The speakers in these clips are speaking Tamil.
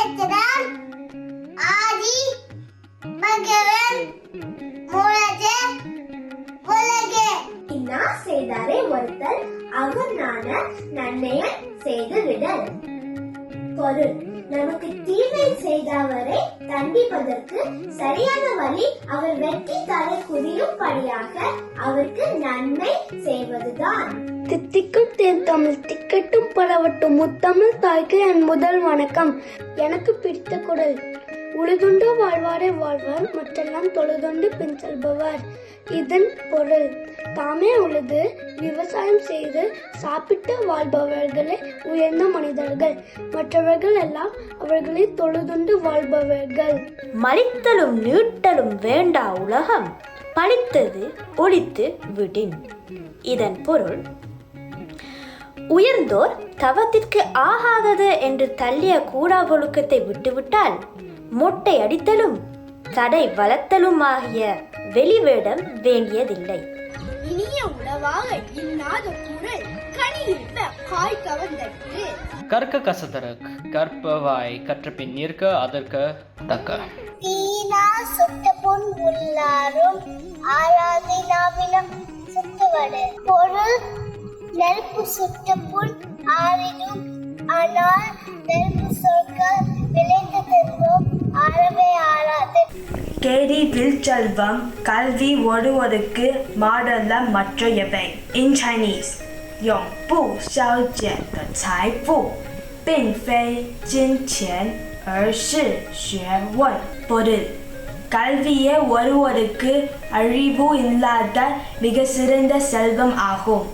இருக்கிறார் ஆதி பகவன் மூலது உலகு. இன்னா செய்தாரே ஒருத்தர் அகநான நன்மையை செய்து விடல் பொருள். நமக்கு தீமை செய்தவரை தண்டிப்பதற்கு சரியான வழி அவர் வெற்றி தலை குறியும்படியாக அவருக்கு நன்மை செய்வதுதான். தித்திக்கும் தேன் தமிழ் திக்கட்டும் பரவட்டும் முத்தமிழ் தாய்க்கு என் முதல் வணக்கம். எனக்கு பிடித்த குரல் உழுதுண்டு வாழ்வாரே வாழ்வார் மற்றெல்லாம் தொழுதுண்டு பின் செல்பவர். இதன் பொருள் தாமே உழுது விவசாயம் செய்து சாப்பிட்டு வாழ்பவர்களே உயர்ந்த மனிதர்கள். மற்றவர்கள் எல்லாம் அவர்களை தொழுதுண்டு வாழ்பவர்கள். மலித்தலும் நீட்டலும் வேண்டா உலகம் பழித்தது ஒழித்து விடின் இதன் பொருள் உயர்ந்தோர் தவத்திற்கு ஆகாதது என்று தள்ளிய கூடா ஒழுக்கத்தை விட்டுவிட்டால் மொட்டை அடித்தலும் தடை வளர்த்தலும் ஆகிய வெளிவேடம் வேண்டியதில்லை. இனிய உணவாக இன்னாத குரல் கனியிருப்ப காய் கவர்ந்தற்கு. கற்க கசதரக் கற்பவாய் கற்ற பின் நிற்க அதற்கு தக்க. தீனா சுட்ட பொன் உள்ளாரும் ஆராதி நாவினம் சுட்டுவடு பொருள் நெருப்பு சுட்ட புண் ஆறிடும் ஆனால் நெருப்பு கேடி வில் செல்வம் கல்வி ஒருவருக்கு மாடல்ல மற்றையவை இன் Chinese 永不消减的财富，并非金钱，而是学问。பொருள் கல்வியே ஒருவருக்கு அழிவு இல்லாத மிக சிறந்த செல்வம் ஆகும்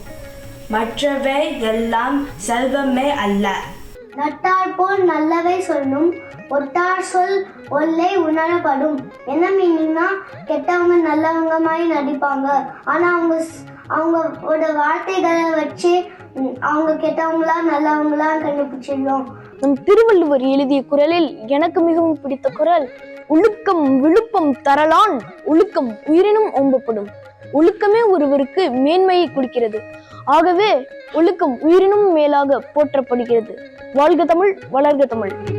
மற்றவை எல்லாம் செல்வமே அல்ல நட்டார் போல் நல்லவை சொல்லும். ஒட்டார் சொல் ஒல்லை உணரப்படும். என்ன மீனிங்னா கெட்டவங்க நல்லவங்க மாதிரி நடிப்பாங்க. ஆனா அவங்க அவங்களோட வார்த்தைகளை வச்சு அவங்க கெட்டவங்களா நல்லவங்களா கண்டுபிடிச்சிடலாம் நம் திருவள்ளுவர் எழுதிய குரலில் எனக்கு மிகவும் பிடித்த குரல் ஒழுக்கம் விழுப்பம் தரலான் ஒழுக்கம் உயிரினும் ஓம்பப்படும். ஒழுக்கமே ஒருவருக்கு மேன்மையை கொடுக்கிறது. ஆகவே ஒழுக்கம் உயிரினும் மேலாக போற்றப்படுகிறது. வாழ்க தமிழ் வளர்க தமிழ்.